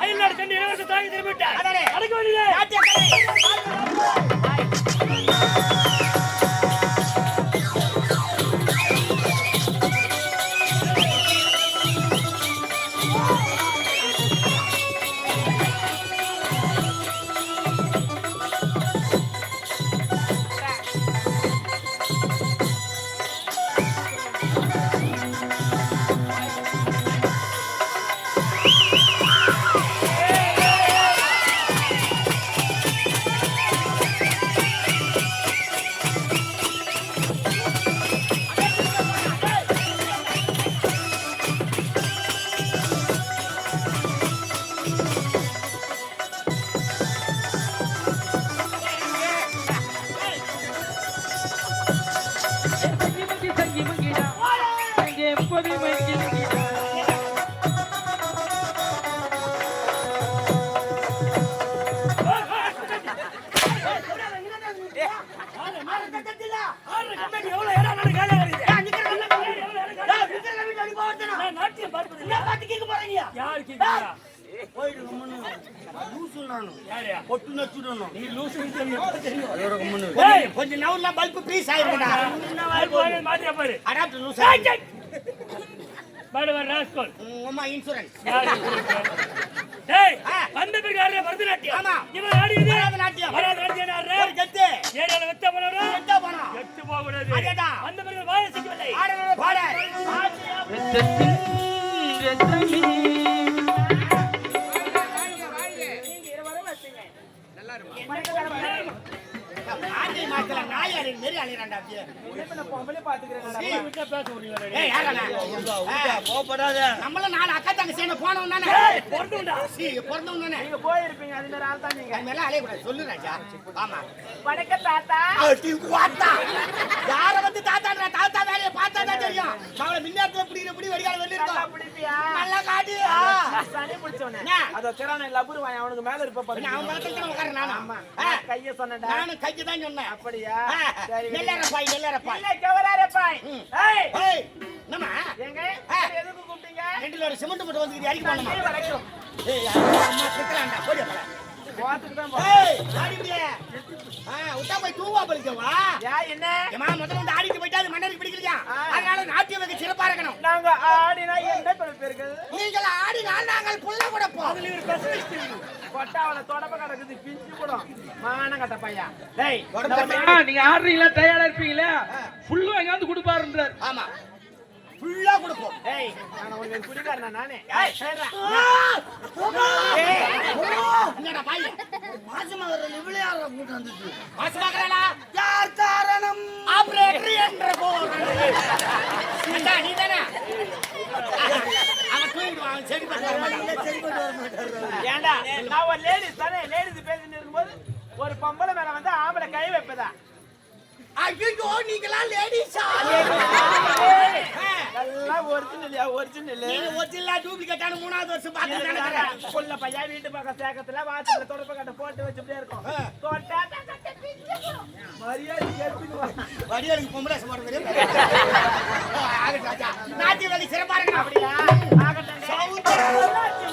அயல்நாடு சென்று இளவரச தாய் திரும்பிட்டார். அடக்க வேண்டியதே. இன்சூரன்ஸ் ஆ. வந்த பிறகு ஆடுற பரதநாட்டியம். ஆமா. இவன் ஆடியது? வராத நாட்டியம். வராத நாட்டியம் ஆடுற? கெத்து ஏரியால வெத்த போனவரா? போனோம் எட்டு போகக்கூடாது. அதேதான். கோபப்படாத. நம்மள நாலு அக்கா தங்க சேர்ந்து போனவன் தானே. சீ, பிறந்தவன் தானே. நீங்க போயிருப்பீங்க அது மாதிரி ஆள் தான் நீங்க. அது மேல அலைய கூடாது. சொல்லு ராஜா. ஆமா. வணக்க தாத்தா. அடி வாத்தா. யார வந்து தாத்தாடா தாத்தா வேலைய பார்த்தா தான் தெரியும். அவள மின்னாத்துல பிடிக்கிற பிடி வெடிகால வெளிய பிடிப்பியா? நல்லா காட்டி. சனி பிடிச்சவனே? அத திறான லபுரு வாய் அவனுக்கு மேல இருப்ப பாரு. நான் அவன் பக்கத்துல தான் உட்கார்றேன் நானும். ஆமா. ஆ, நான் கைய தான் சொன்னேன். அப்படியா? சரி நெல்லரப்பாய் நெல்லரப்பாய் இல்ல கவராரப்பாய். ஏய். ஏய். என்னம்மா? எங்க. எதுக்கு கூப்பிட்டீங்க? ரெண்டுல ஒரு சிமெண்ட் போட்டு வந்து அடிக்க போனோமா நீ வரைக்கும். ஏய் அம்மா திட்டுறான்டா போடி போல போத்துக்கு தான் போ. ஏய் ஆடி முடியே ஆ உட்டா போய் தூவா பலிக்கவா யா என்ன? ஏமா முதல்ல வந்து ஆடிட்டு போயிட்டா அது மன்னருக்கு பிடிக்கலையா. அதனால நாட்டியம் வைக்க சிறப்பா இருக்கணும். நாங்க ஆடினா என்ன பிறப்பிருக்குது நீங்கள் ஆடினால் நாங்கள் புள்ள கொடுப்போம். அதுல ஒரு. கொட்டாவல தொடப்ப கிடக்குது பிஞ்சு போடும். மான கட்ட பையா டேய் நீங்க ஆடுறீங்களா? டயர்டா இருப்பீங்களா? ஃபுல்லா எங்காவது கொடுப்பாருன்றார். ஆமா. ஃபுல்லா கொடுப்போம் ஏய் நான் உனக்கு குடிக்காரனா நானே ஏய் சரிடா. ஏய், என்னடா பாய் மாசமா வர இவ்வளவு கூட்டம் வந்துச்சு மாசமாக்கறா யார் காரணம் ஆபரேட்டர் என்ற அண்ணா நீ தானே அவன் தூங்கிடுவான் அவன் சரி பண்ண மாட்டான் சரி பண்ண மாட்டான் ஏன்டா நான் ஒரு லேடிஸ் தானே லேடிஸ் பேசிட்டு இருக்கும்போது ஒரு பொம்பளை மேல வந்து ஆம்பளை கை வைப்பதா ஐயோ நீங்களா லேடிஸா? எல்லாம் ஒரிஜினல் ஒரிஜினல் நீங்க ஒரிஜினலா டூப்ளிகேட்டான மூணாவது வருஷம் பார்த்து நினைக்கிறேன். புள்ள பையன் வீட்டு பக்கம் சேக்கத்துல வாசல்ல தொடப்ப கட்ட போட்டு வச்சுட்டே இருக்கும். தொட்டா மரியாதை கேட்டுக்குவான் வடிவேலுக்கு பொம்பளை ஆகட்டும் ராஜா நாட்டிய வேலை சிறப்பா இருக்கணும். அப்படியா? ஆகட்டும். சவுந்தரம். பொள்ளாச்சி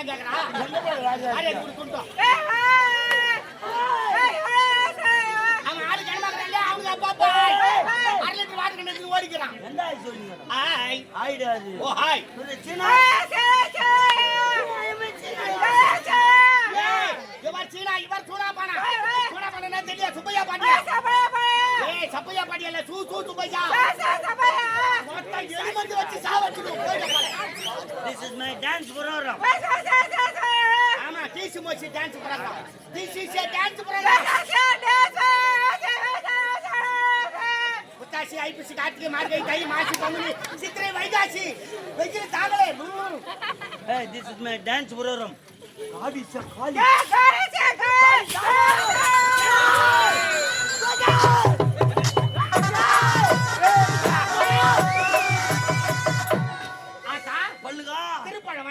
பின்னாடி நாய் அவன் அப்பா அரை லிட்டர் வாட்டர் ஓடிக்கிறான். என்ன ஆய். ஓ, ஹாய். சின்ன இவர் சீனா, இவர் சூனா பானா. சூனா பானா தெரியாது, சுப்பையா பாண்டியா. ஏய், சப்பையா பாண்டியா இல்ல, சூ, சூ, சுப்பையா. மொத்தம் எலும்பு வச்சு சாவடிச்சிடுவோம். போயிட்டு போல. This is my dance program ஆமா, டீசி Mosi dance program. This is a dance program. புத்தாசி ஐப்பசி கார்த்திகை மார்கழி தை மாசி பங்குனி சித்திரை வைகாசி வெயில் தாங்களே ஏய் this is my dance program காடி ச காலி ஆத்தா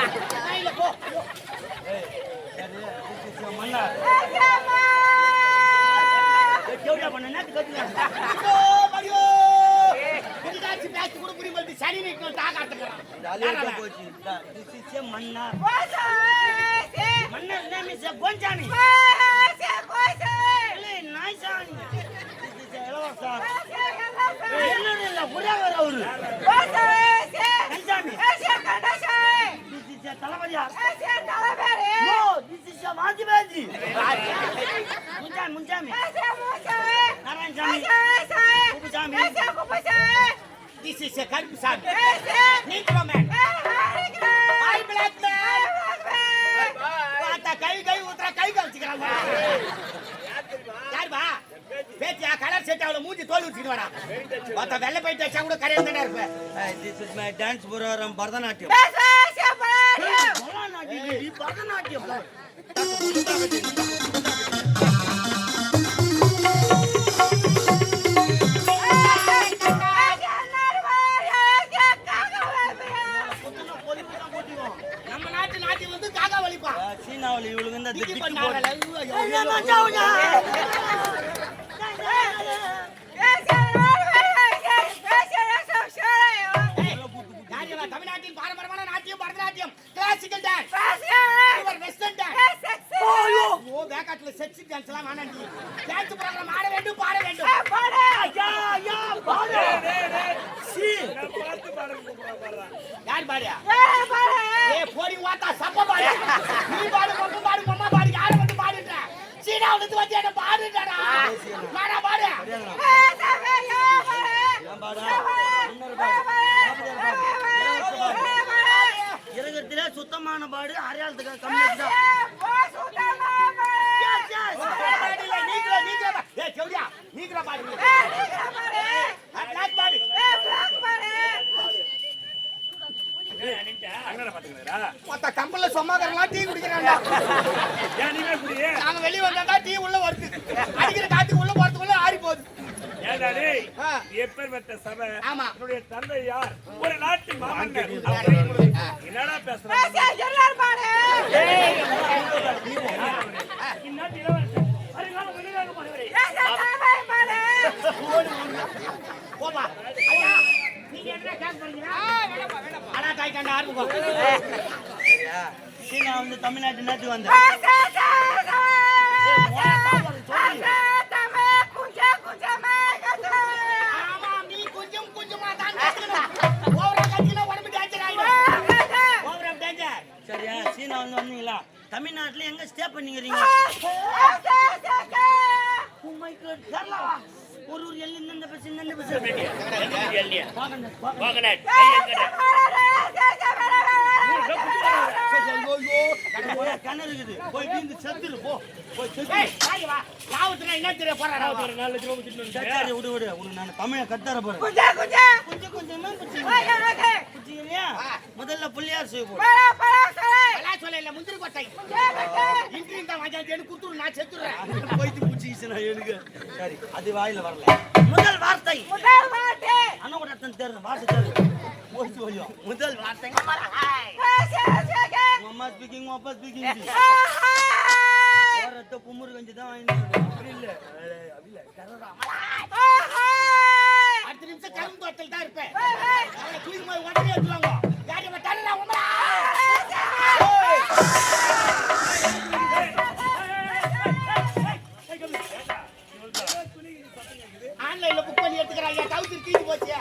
என்னது இல்ல புரியாதவர் அவரு கஞ்சாமி திஸ் இஸ் ய தளபதியார் நோ திஸ் இஸ் ய வாஜிபாஜி முஞ்சாமி முஞ்சாமி Narayanasamy Kuppusamy This is a கருப்பு சாமி. Negro man. I black man. பார்த்தா கை கை ஊத்துறா, கை கவிச்சுக்கிறாங்க. யாருப்பா? பேத்தியா, கலர் செட் அவளை மூஞ்சி தோல் உரிச்சுக்கிட்டு வாடா. பார்த்தா வெள்ளை பைட்டு வச்சா கூட கரையா தானே இருப்ப. This is my dance program Bharatanatyam சீனாவில் இவளுங்க இந்த திக்கி திக்கு கிளாசிக்கல் டான்ஸ் இவர் வெஸ்டர்ன் டான்ஸ் ஐயோ ஓ பேக்காட்ல செக்ஸி டான்ஸ் எல்லாம் வேணாம் டான்ஸ் ப்ரோகிராம் ஆட வேண்டும் பாட வேண்டும். பாட. யா யா பாட. டே டே சி. பார்த்து பாட கூப்பிடுறா யார் பாடியா ஏ பாட. ஏ போடி வாத்தா சப்ப பாட. நீ பாடு கொண்டு பாடு மம்மா பாடு யார வந்து பாடுற சீனா வந்து வந்து என்ன பாடுறடா நான் பாடு. ஏ சப்ப யா பாட? ஏன் சுத்தமான பாடு அடையாளத்துக்கு கம்மி தான் நீக்கிற, நீக்கிற பா- ஏய், செவிலியா, நீக்கிற பாடு பாடு. கம்பல்ல சும்மாதாரெல்லாம் டீ குடிக்கிறான்டா. நாங்க வெளிய வந்தாண்டா டீ உள்ள வருது. அடிக்கிற காத்துக்கு உள்ள போறதுக்குள்ள ஆறி போகுது. எப்பேற்பட்ட சபை? ஆமா. என்னுடைய சீனா வந்து தமிழ்நாட்டு நாட்டுக்கு வந்தேன். சரியா? சீனா வந்து வந்தீங்களா? தமிழ்நாட்டுல எங்க ஸ்டே பண்ணிக்கிறீங்க? Oh? ஒரு ஒரு எல்லு இந்த பஸ் இந்த பஸ் கிணறு இருக்குது. போய் வீந்து செத்துரு போ. போய் செத்து ஏய், வாங்க வா. ராவுத்துனா என்ன தெரிய? சரி, சரி, விடு விடு. உனக்கு நான் தமிழை கத்தர போறேன். கொஞ்சம் கொஞ்சமா குடிச்சிங்க. குடிச்சிக்கிறியா? முதல்ல புள்ளியார் செய்ய போறேன். எல்லாம் சொல்ல இல்ல, முந்திரி கொட்டை. இன்றையும் தான் வாங்கியாந்து குடுத்துரு, நான் செத்துடுறேன். போயிட்டு குடிச்சிக்கிச்சு நான் சரி அது வாயில வரல. முதல் வார்த்தை. அண்ணன் தேர்வு வார்த்தை தேர்வு போயிட்டு போயும் முதல் வார்த்தை. அம்மா ஸ்பீக்கிங் அப்பா ஸ்பீக்கிங் ஓரத்தை குமுறு கஞ்சி தான் வாங்கிட்டு அப்படி இல்ல. அடுத்த நிமிஷம் கரும்பு தோட்டத்தில் தான் இருப்பேன். தூக்கி போய் உடனே எடுத்துருவாங்க. யார் தள்ளுடா, உம்மடா. ஏய், ஆன்லைன்ல புக் பண்ணி எடுத்துக்கிறாங்க கவுத்து தீட்டு போச்சு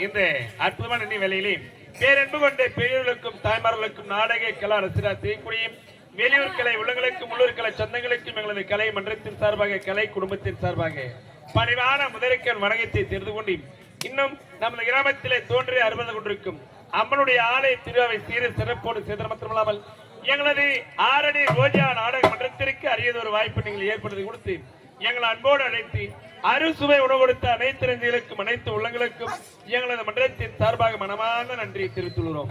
இந்த அற்புதமான நிதி வேலையிலே பேரன்பு கொண்ட பெரியவர்களுக்கும் தாய்மார்களுக்கும் நாடக கலா ரசிகர் செய்யக்கூடிய வெளியூர் கலை உள்ளங்களுக்கும் உள்ளூர் கலை சொந்தங்களுக்கும் எங்களது கலை மன்றத்தின் சார்பாக கலை குடும்பத்தின் சார்பாக பணிவான முதலுக்கன் வணக்கத்தை தெரிந்து கொண்டு இன்னும் நமது கிராமத்திலே தோன்றி அறுபது கொண்டிருக்கும் அம்மனுடைய ஆலய திருவாவை சீர சிறப்போடு செய்தது மட்டுமல்லாமல் எங்களது ஆரணி ரோஜா நாடக மன்றத்திற்கு அரியதொரு வாய்ப்பு நீங்கள் ஏற்படுத்தி கொடுத்து எங்களை அன்போடு அழைத்து அறுசுவை உணவு கொடுத்த அனைத்து இளைஞர்களுக்கும் அனைத்து உள்ளங்களுக்கும் எங்களது மன்றத்தின் சார்பாக மனமார்ந்த நன்றியை தெரிவித்துள்ளோம்.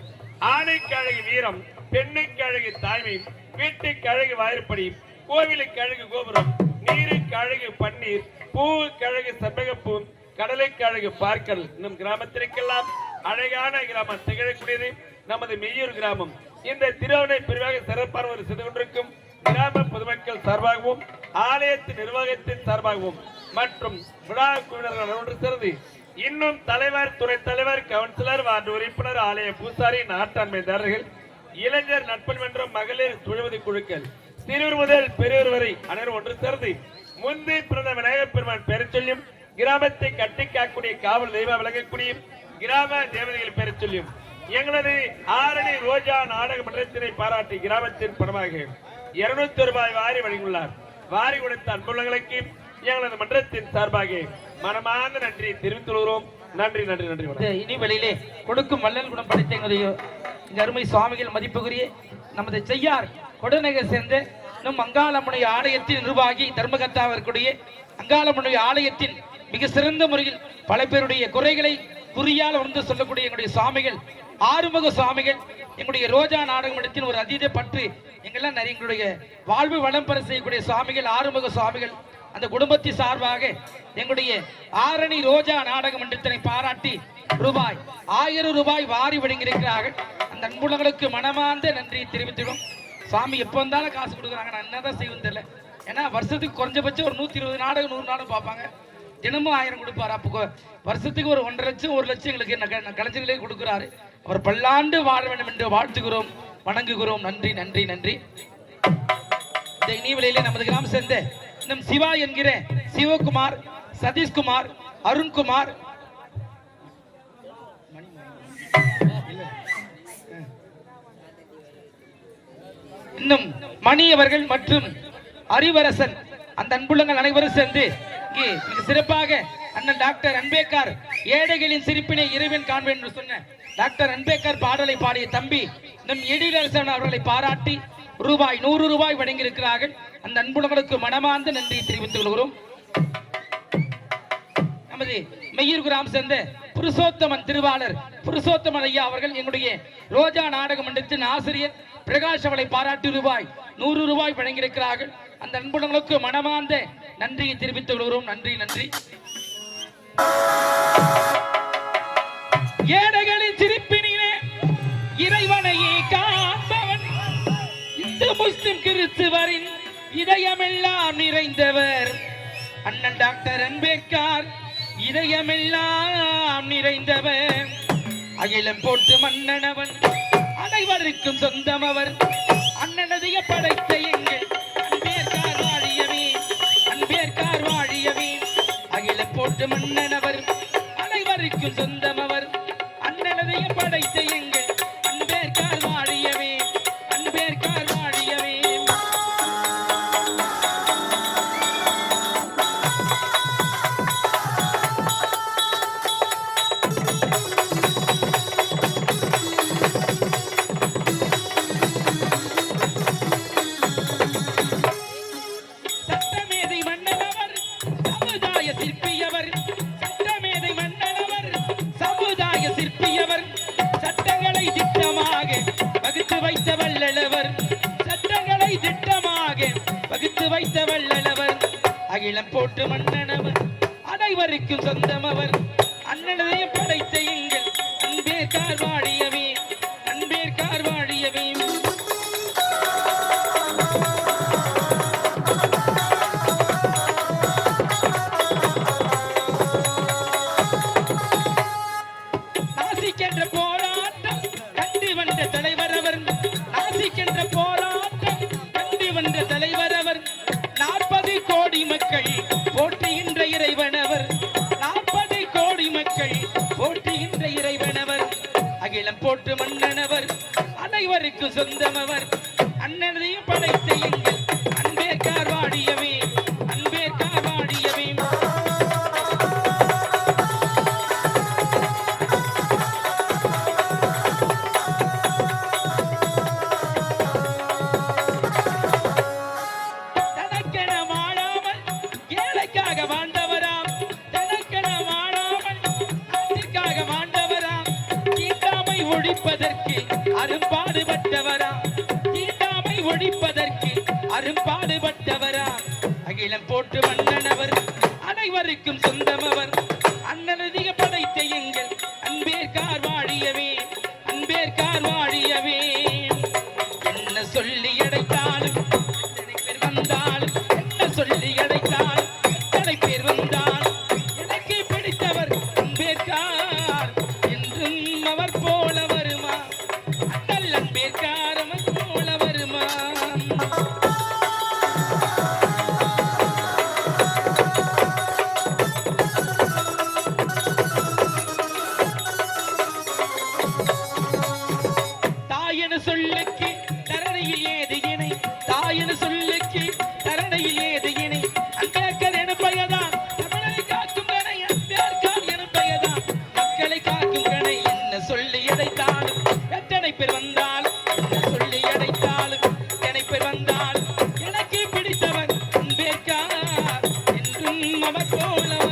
ஆணைக்கு அழகு வீரம் பெண்ணுக்கு அழகு தாய்மை வீட்டுக்கு அழகு வாயிற்படி கோவிலுக்கு அழகு கோபுரம் நீருக்கு அழகு பன்னீர் பூவுக்கு அழகு செம்பகப்பூ கடலுக்கு அழகு பார்க்கல் நம் கிராமத்திற்கெல்லாம் அழகான கிராமம் திகழக்கூடியது. நமது மெய்யூர் கிராமம். இந்த திருவனை பிரிவாக சிறப்பான ஒரு செய்து கொண்டிருக்கும். கிராம பொதுமக்கள் சார்பாகவும் ஆலயத்தின் நிர்வாகத்தின் சார்பாகவும் மற்றும் விழா குழுவினர்கள் ஒன்று சேர்ந்து இன்னும் தலைவர் துறை தலைவர் கவுன்சிலர் வார்டு உறுப்பினர் ஆலய பூசாரி நாட்டாண்மைதாரர்கள் இளைஞர் நட்பு மன்றம் மகளிர் துழுவதி குழுக்கள் சிறுவர் முதல் பெரியவர் வரை அனைவரும் ஒன்று சேர்ந்து முந்தி பிறந்த விநாயகப் பெருமான் பெயர் சொல்லியும் கிராமத்தை கட்டி காக்கக்கூடிய காவல் தெய்வம் விளங்கக்கூடிய கிராம தேவதைகள் பெயர் சொல்லியும் எங்களது ஆரணி ரோஜா நாடக மன்றத்தினை பாராட்டி கிராமத்தின் பணமாக இருநூத்தி ரூபாய் வாரி வழங்கியுள்ளார். வாரி கொடுத்த அன்புள்ளங்களுக்கு எங்களது மன்றத்தின் சார்பாக மனமார்ந்த நன்றி தெரிவித்துள்ளோம் நன்றி நன்றி நன்றி இனி இந்த கொடுக்கும் வள்ளல் குணம் படைத்த எங்களுடைய இந்த அருமை சுவாமிகள் மதிப்புக்குரிய நமது செய்யார் கொடுநகர் சேர்ந்த நம் அங்காளமுனை ஆலயத்தின் நிர்வாகி தர்மகத்தா இருக்கக்கூடிய அங்காளமுனை ஆலயத்தின் மிக சிறந்த முறையில் பல பேருடைய குறைகளை குறியால் வந்து சொல்லக்கூடிய எங்களுடைய சுவாமிகள் ஆறுமுக சுவாமிகள் எங்களுடைய ரோஜா நாடகமடத்தின் ஒரு அதீத பற்று எங்கெல்லாம் நிறைய எங்களுடைய வாழ்வு வளம் பெற செய்யக்கூடிய சுவாமிகள் ஆறுமுக சுவாமிகள் அந்த குடும்பத்தின் சார்பாக எங்களுடைய ஆரணி ரோஜா நாடக மன்றத்தினை பாராட்டி ரூபாய் ஆயிரம் ரூபாய் வாரி வழங்கியிருக்கிறார்கள். அந்த அன்புலங்களுக்கு மனமார்ந்த நன்றியை தெரிவித்திடும் சாமி எப்போ வந்தாலும் காசு கொடுக்குறாங்க. நான் என்னதான் செய்வது தெரியல. ஏன்னா வருஷத்துக்கு குறைஞ்சபட்சம் ஒரு நூற்றி இருபது நாடகம் நூறு நாடகம் பார்ப்பாங்க. தினமும் ஆயிரம் கொடுப்பாரு. அப்போ வருஷத்துக்கு ஒரு ஒன்றரை லட்சம் ஒரு லட்சம் எங்களுக்கு நக- கலைஞர்களே கொடுக்குறாரு. அவர் பல்லாண்டு வாழ வேண்டும் என்று வாழ்த்துகிறோம் வணங்குகிறோம். நன்றி நன்றி நன்றி. இந்த இனிவெளியிலே நமது கிராமம் சேர்ந்த நம் சிவா என்கிற சிவகுமார் சதீஷ்குமார் அருண்குமார். இன்னும் மணி அவர்கள் மற்றும் அறிவரசன் அந்த அன்புள்ளங்கள் அனைவரும் சேர்ந்து இங்கே மிக சிறப்பாக அண்ணன் டாக்டர் அன்பேக்கார் ஏழைகளின் சிரிப்பினை இறைவன் காண்பேன் என்று சொன்ன டாக்டர் அன்பேக்கர் பாடலை பாடிய தம்பி நம் எழிலரசன் அவர்களை பாராட்டி ரூபாய் நூறு ரூபாய் வழங்கியிருக்கிறார்கள். அந்த அன்புள்ளங்களுக்கு மனமார்ந்த நன்றியை தெரிவித்துக் கொள்கிறோம். நமது மெய்யூர் கிராம் சேர்ந்த புருஷோத்தமன் திருவாளர் புருஷோத்தமன் ஐயா அவர்கள் எங்களுடைய ரோஜா நாடக மன்றத்தின் ஆசிரியர் பிரகாஷ் அவளை பாராட்டி ரூபாய் நூறு ரூபாய் வழங்கியிருக்கிறார்கள். அந்த அன்புடங்களுக்கு மனமார்ந்த நன்றியை தெரிவித்துக் கொள்கிறோம். நன்றி நன்றி. ஏழைகளின் சிரிப்பினிலே இறைவனையே காண்பவன். இந்து முஸ்லிம் கிறிஸ்துவரின் இதயமெல்லாம் நிறைந்தவர். அண்ணன் டாக்டர் அம்பேத்கர் இதயமெல்லாம் நிறைந்தவர். அகிலம் போட்டு மன்னனவன் அனைவருக்கும் சொந்தம் அவர். அண்ணனதிய படைத்த எங்கள் அகிலம் போட்டு மன்னனவர். அனைவருக்கும் சொந்தம் அவர் அண்ணனதைய படைத்த அகிலம் மன்னனவர். அனைவருக்கும் சொந்தமவர் சொந்தமவர் அண்ணனையும் படைத்த எங்கள் நடக்கோளம்.